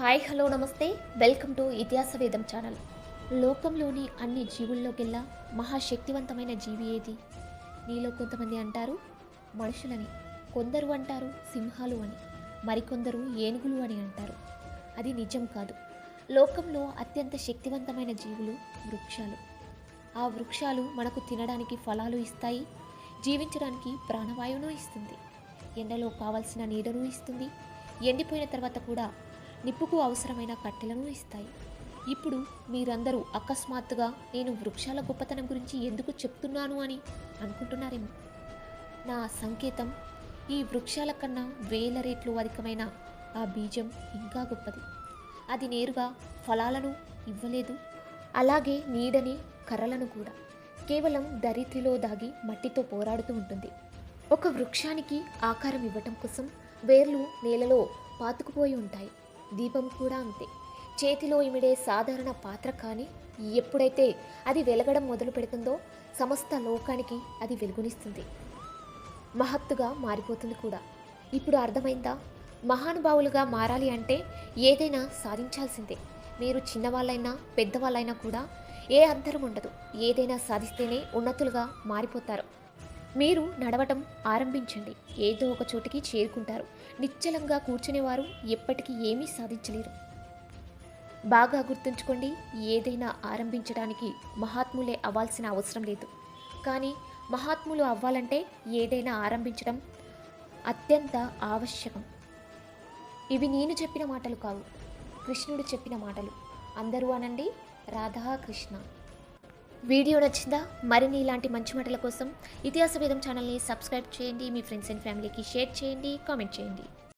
Hi hello నమస్తే. Welcome to Itihasa Vedam channel. లోకంలోని అన్ని జీవుల్లోకెల్లా మహాశక్తివంతమైన జీవి ఏది? నీలో కొంతమంది అంటారు మనుషులని. కొందరు అంటారు సింహాలు అని. మరికొందరు ఏనుగులు అని అంటారు. అది నిజం కాదు. లోకంలో అత్యంత శక్తివంతమైన జీవులు వృక్షాలు. ఆ వృక్షాలు మనకు తినడానికి ఫలాలు ఇస్తాయి జీవించడానికి ప్రాణవాయువును ఇస్తుంది. ఎండలో కావలసిన నీడను ఇస్తుంది. ఎండిపోయిన తర్వాత కూడా నిప్పుకు అవసరమైన కట్టెలను ఇస్తాయి. ఇప్పుడు మీరందరూ అకస్మాత్తుగా నేను వృక్షాల గొప్పతనం గురించి ఎందుకు చెప్తున్నాను అని అనుకుంటున్నారేమో. నా సంకేతం ఈ వృక్షాల కన్నా వేల రేట్లు అధికమైన ఆ బీజం ఇంకా గొప్పది. అది నేరుగా ఫలాలను ఇవ్వలేదు. అలాగే నీడని కర్రలను కూడా. కేవలం దరిద్రిలో దాగి మట్టితో పోరాడుతూ ఉంటుంది. ఒక వృక్షానికి ఆకారం ఇవ్వటం కోసం వేర్లు నేలలో పాతుకుపోయి ఉంటాయి. దీపం కూడా అంతే. చేతిలో ఇమిడే సాధారణ పాత్ర కానీ ఎప్పుడైతే అది వెలగడం మొదలు పెడుతుందో సమస్త లోకానికి అది వెలుగునిస్తుంది. మహత్తుగా మారిపోతుంది కూడా. ఇప్పుడు అర్థమైందా? మహానుభావులుగా మారాలి అంటే ఏదైనా సాధించాల్సిందే. మీరు చిన్నవాళ్ళైనా పెద్దవాళ్ళైనా కూడా ఏ అంతరం ఉండదు. ఏదైనా సాధిస్తేనే ఉన్నతులుగా మారిపోతారు. మీరు నడవటం ఆరంభించండి. ఏదో ఒక చోటికి చేరుకుంటారు. నిశ్చలంగా కూర్చునేవారు ఎప్పటికీ ఏమీ సాధించలేరు. బాగా గుర్తుంచుకోండి ఏదైనా ఆరంభించడానికి మహాత్ములే అవ్వాల్సిన అవసరం లేదు. కానీ మహాత్ములు అవ్వాలంటే ఏదైనా ఆరంభించడం అత్యంత ఆవశ్యకం. ఇవి నేను చెప్పిన మాటలు కావు. కృష్ణుడు చెప్పిన మాటలు. అందరూ అనండి. రాధాకృష్ణ. వీడియో నచ్చిందా? మరిన్ని ఇలాంటి మంచి మాటల కోసం ఇతిహాస వేదం ఛానల్ని సబ్స్క్రైబ్ చేయండి. మీ ఫ్రెండ్స్ అండ్ ఫ్యామిలీకి షేర్ చేయండి. కామెంట్ చేయండి.